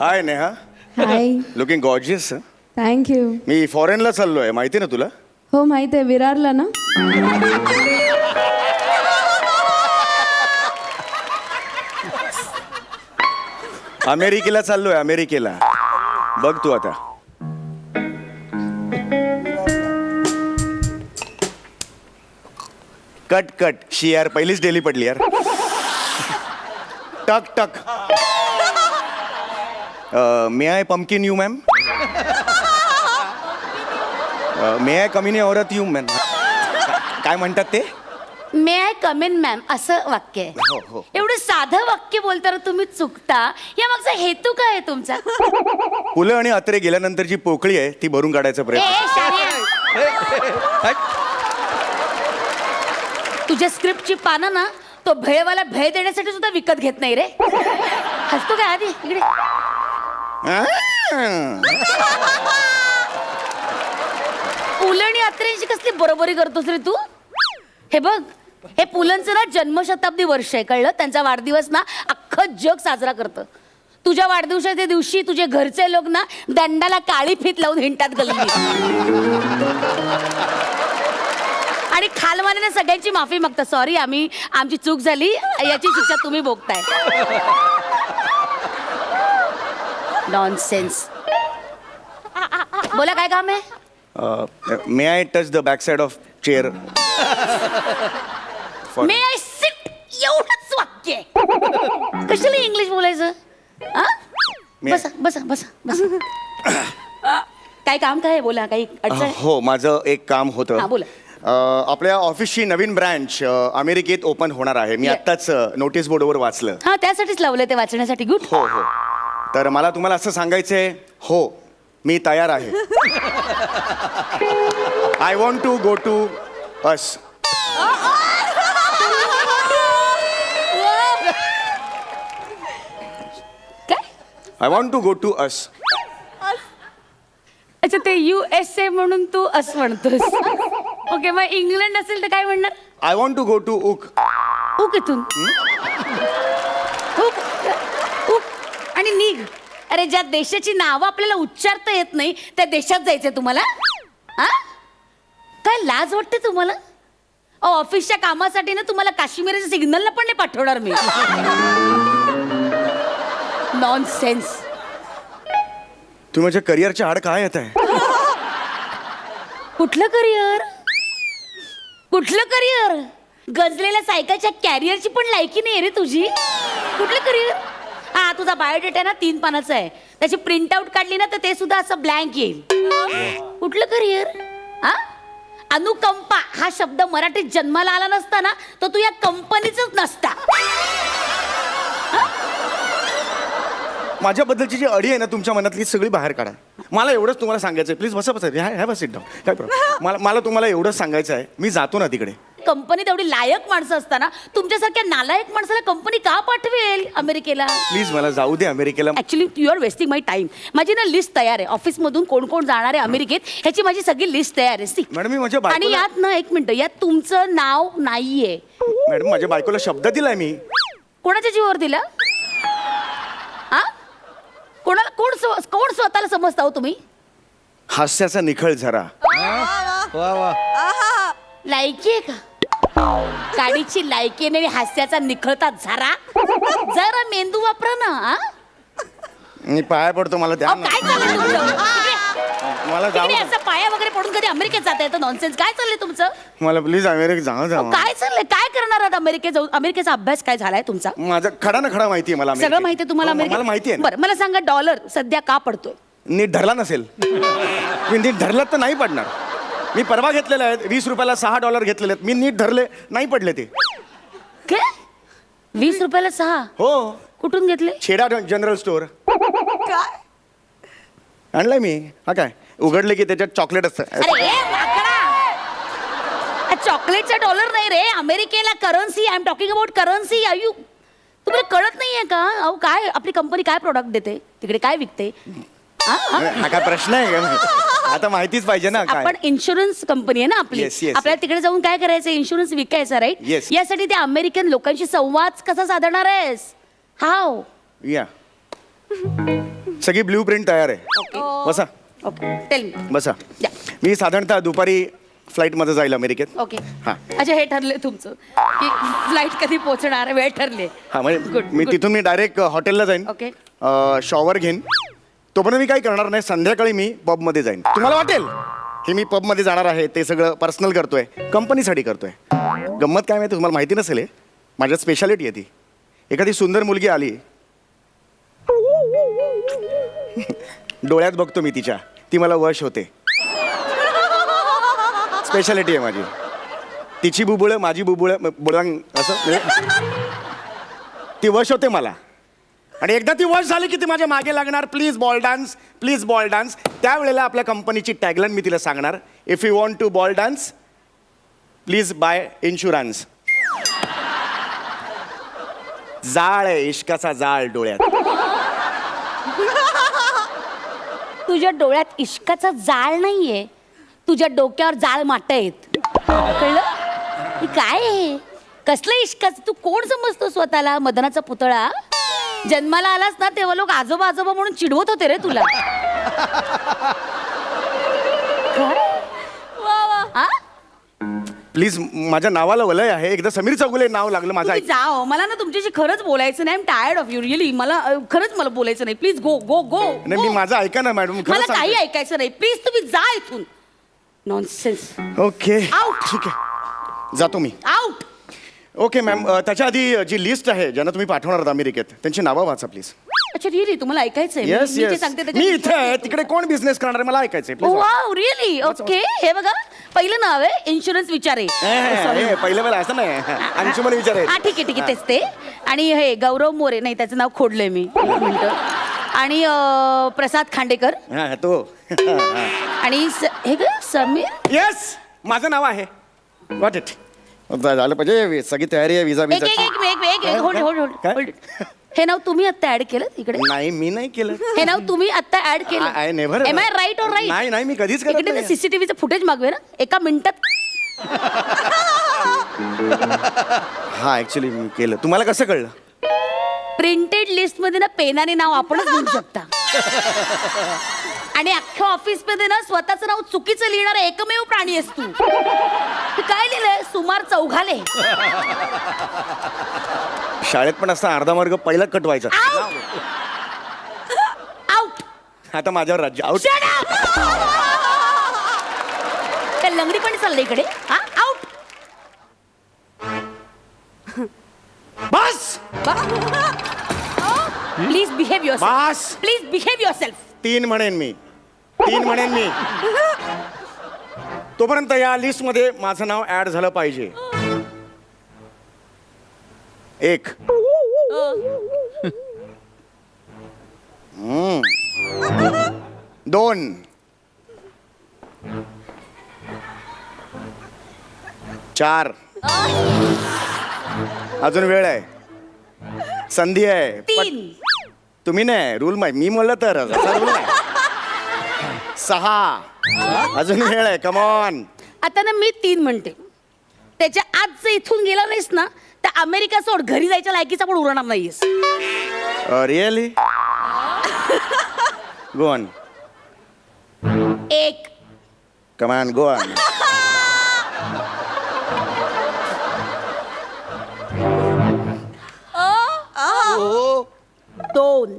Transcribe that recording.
Hi Neha hi looking gorgeous thank you मी फॉरेनला चाललोय. माहिती ना तुला? हो माहिती आहे. विरारला ना? अमेरिकेला चाललोय अमेरिकेला. बघ तू आता. Cut cut. शी यार पहिलीच डेली पडली यार. टक टक. May I pumpkin you ma'am may I कमी औरत यू मॅम काय म्हणतात ते? मे आय कमेन मॅम असं वाक्य हो, हो. आहे एवढं साधं वाक्य बोलताना तुम्ही चुकता. या मागचा हेतू काय आहे तुमचा? पुलं आणि अत्रे गेल्यानंतर जी पोकळी आहे ती भरून काढायचा ए, प्रयत्न. तुझ्या स्क्रिप्टची पानं ना तो भेळवाला भेळ देण्यासाठी सुद्धा विकत घेत नाही रे. हसतो काय आधी? इकडे. पुलं आणि अत्र्यांशी कसली बरोबरी करतोस रे तू? हे बग हे पुलंचं ना जन्मशताब्दी वर्ष आहे कळलं? त्यांचा वाढदिवस ना अख्खं जग साजरा करतं. तुझ्या वाढदिवसाच्या दिवशी तुझे घरचे लोक ना दंडाला काळी फीत लावून हिंटात गल्ली आणि खालमानेने सगळ्यांची माफी मागता सॉरी आम्ही आमची चूक झाली. याची शिक्षा तुम्ही भोगताय. नॉनसेन्स बोला काय काम आहे? May I touch the back side of chair may I sit एवढंच वाक्य. आहे कशाला इंग्लिश बोलायचं? आ? May I- बसा बसा बसा बसा. काय काम काय आहे? बोला काही अडचण आहे? हो माझं एक काम होतं. हा, बोला. अ, आपल्या ऑफिसची नवीन ब्रँच अमेरिकेत ओपन होणार आहे. मी Yeah. आत्ताच नोटीस बोर्डवर वाचलं. हा त्यासाठीच लावलं ते वाचण्यासाठी. गुड हो हो. तर मला तुम्हाला असं सांगायचंय हो मी तयार आहे. I want to go to us I want to go to us अच्छा ते यू एस ए म्हणून तू असं म्हणतोस. ओके मग इंग्लंड असेल तर काय म्हणणार? I want to go to UK UK इथून? उक उक आणि निघ. अरे ज्या देशाची नावं आपल्याला उच्चारता येत नाही त्या देशात जायचंय तुम्हाला. हा? काय लाज वाटते तुम्हाला? अहो, ऑफिसच्या कामासाठी ना तुम्हाला काश्मीरच्या सिग्नलला पण नाही पाठवणार मी. नॉन सेन्स तुम्ही माझ्या करिअरच्या आड काय येत आहे? कुठलं करिअर? कुठलं करिअर? गजलेल्या सायकलच्या कॅरियरची पण लायकी नाही रे तुझी. कुठलं करिअर? हा तुझा बायोडेटा ना तीन पानाचा आहे. त्याची प्रिंट आउट काढली ना तर ते सुद्धा असं ब्लँक येईल. कुठलं करिअर? हा? अनुकंपा हा शब्द मराठीत जन्माला आला नसता ना तर तू या कंपनीच नसता. माझ्याबद्दलची जी अडी आहे ना तुमच्या मनातली सगळी बाहेर काढा. मला एवढंच तुम्हाला सांगायचं आहे. प्लीज बसा बसा. हॅ हॅव सिट डाऊन काय प्रॉब्लेम मला मला तुम्हाला एवढंच सांगायचं आहे. मी जातो ना तिकडे. कंपनीत एवढी लायक माणसं असताना तुमच्यासारख्या नालायक माणसाला कंपनी का पाठवेल अमेरिकेला? प्लीज मला जाऊ दे अमेरिकेला. Actually you are wasting my time माझी ना लिस्ट तयार आहे. ऑफिसमधून कोण कोण जाणार आहे अमेरिकेत ह्याची माझी सगळी लिस्ट तयार आहे. सी मॅडम मी माझ्या आणि बायकोला यात ना एक मिनिट यात तुमचं नाव नाहीये. मॅडम माझ्या बायकोला शब्द दिलाय मी. कोणाच्या जीवावर दिला? कोणाला कोण स्व- कोण स्वतःला समजता हो तुम्ही? हास्याचा निखळ झरा. वा वा. लायकी आहे का? गाडीची लायकी नाही आणि हास्याचा निखळता झरा? जरा मेंदू वापरा ना हा? मी पाया पडतो मला द्या अहो, ना. काय तुमचं मला जाऊ द्या. असं पाया वगैरे पडून कधी अमेरिकेत जाता येतं? नॉनसेन्स काय चाललंय तुमचं? मला प्लीज अमेरिकेत जाऊ अहो, काय चाललंय? काय करणार आहात अमेरिकेत जाऊन? अमेरिकेचा अभ्यास काय झालाय तुमचा? माझा खडा ना खडा माहिती आहे मला सगळं अमेरिकेत. माहिती आहे तुम्हाला हो, मला अमेरिकेत माहिती आहे ना. बरं मला सांगा डॉलर सध्या का पडतोय? नीट धरला नसेल. मी नीट धरला तर नाही पडणार. मी परवा घेतलेले आहेत वीस रुपयाला सहा डॉलर घेतलेले आहेत. मी नीट धरले नाही पडले ते. काय वीस रुपयाला सहा? हो. कुठून घेतले? छेडा जनरल स्टोअर आणलाय मी. हा काय? उघडले की त्याच्यात चॉकलेट असतं. अरे ए, माकडा चॉकलेटचा डॉलर नाही रे. अमेरिकेला currency I am talking about currency are you तुम्हाला कळत नाहीये का? अहो काय आपली कंपनी काय प्रोडक्ट देते? तिकडे काय विकते? हा? हा? हा काय प्रश्न आहे का? आता माहितीच पाहिजे ना काय? आपण इन्शुरन्स कंपनी आहे ना आपली. Yes, yes, आपल्याला तिकडे जाऊन काय करायचं? इन्शुरन्स विकायचा राईट Yes. यासाठी ते अमेरिकन लोकांशी संवाद कसा साधणार आहेस? हाव या. सगळी ब्ल्यू प्रिंट तयार आहे. बसा. ओके टेल मी बसा. या. मी साधारणतः दुपारी फ्लाईटमध्ये जाईल अमेरिकेत. ओके हा. अच्छा हे ठरले तुमचं की फ्लाईट कधी पोहोचणार वेळ ठरले. हा म्हणजे Good, मी good. तिथून मी डायरेक्ट हॉटेलला जाईन. Okay. शॉवर घेईन. तोपर्यंत मी काही करणार नाही संध्याकाळी मी पबमध्ये जाईन. तुम्हाला वाटेल? की मी पबमध्ये जाणार आहे ते सगळं पर्सनल करतोय कंपनीसाठी करतोय. गंमत काय माहिती तुम्हाला माहिती नसेल हे. माझ्या स्पेशालिटी आहे ती. एखादी सुंदर मुलगी आली. डोळ्यात बघतो मी तिच्या. ती मला वश होते. स्पेशालिटी आहे माझी. तिची बुबुळं माझी बुबुळं बुळांग असं म्हणजे ती वश होते मला. आणि एकदा ती वश झाली की ती माझ्या मागे लागणार. Please ball dance please ball dance त्यावेळेला आपल्या कंपनीची टॅगलाईन मी तिला सांगणार. If you want to ball dance please buy insurance जाळ आहे इश्काचा जाळ डोळ्यात. तुझ्या डोळ्यात इश्काचा जाळ नाहीये. तुझ्या डोक्यावर जाळ माट आहेत कळलं? हे काय आहे? कसलं इश्काचं? तू कोण समजतो स्वतःला? मदनाचा पुतळा? जन्माला आलास ना तेव्हा लोक आजोबा आजोबा म्हणून चिडवत होते रे तुला. प्लीज माझ्या नावाला वलय आहे. एकदा समीर चौगुले नाव लागलं माझं तुम्ही ऐक जाओ. मला ना तुमच्याशी खरंच बोलायचं नाही. टायर्ड ऑफ यू रिअली मला अ, खरंच मला बोलायचं नाही. प्लीज गो गो गो नाही मी माझं ऐका ना मॅडम. मला काही ऐकायचं नाही. प्लीज तुम्ही जा इथून. Nonsense okay Out. ठीक आहे. जातो मी. आउट ओके मॅम अ, त्याच्या आधी जी लिस्ट आहे ज्यांना तुम्ही पाठवणार आहात अमेरिकेत त्यांची नावं वाचा प्लीज अच्छा रिअली तुम्हाला ऐकायचंय? येस मी जे येस सांगते मी इथे आहे तिकडे कोण बिझनेस करणार आहे मला ऐकायचंय वाव रिअली ओके हे बघा पहिलं नाव आहे इन्शुरन्स विचारे. Sorry. पहिलं वेळा असं नाही. अंशुमन विचारे. हा ठीक आहे ठीक आहे तेच ते. आणि हे गौरव मोरे नाही त्याचं नाव खोडलंय मी. एक मिनिटं. आणि अं, प्रसाद खांडेकर. हा तो. आणि स- हे ग समीर? येस माझं नाव आहे. गॉट इट झालं पाहिजे सगळी तयारी आहे विजा एक विजा एक एक एक एक एक होल्ड होल्ड काय? होल्ड हे नाव तुम्ही आता ऍड केलं इकडे? नाही मी नाही केलं. हे नाव तुम्ही आता ऍड केलं. I- I never- am I right और राईट नाही नाही मी कधीच करत इकडे नाही. सीसीटीव्हीचं फुटेज मागवे ना. एका मिनिटात. हा ऍक्च्युली मी केलं. तुम्हाला कसं कळलं? प्रिंटेड लिस्टमध्ये ना पेनाने नाव आपणच लिहू शकता. आणि अख्ख्या ऑफिसमध्ये ना स्वतःचं नाव चुकीचं लिहिणारा एकमेव प्राणी असतो तू काय लिहिलंय? सुमार चौघाले. शाळेत पण असता अर्धा मार्ग पहिला कट व्हायचा. आउट आता माझ्यावर राज्य आउट त्या लंगडी पण चाललंय इकडे. हा? आउट बस! प्लीज बिहेव युअर बस! प्लीज बिहेव युअर सेल्फ तीन म्हणेन मी. तीन म्हणेन मी. तोपर्यंत या लिस्टमध्ये माझं नाव ऍड झालं पाहिजे. एक. हम्म. दोन. चार. अजून वेळ आहे. संधी आहे. तीन. तुम्ही नाही रूल माहिती मी म्हणलं तर असा rule नाही. सहा. अजून वेळ आहे. कमॉन आता ना मी तीन म्हणते. त्याच्या आज जर इथून गेला नाहीस ना तर अमेरिका सोड घरी जायच्या लायकीचा पण उरणार नाहीयेस रिअली गो ऑन एक. कमान गो ऑन दोन.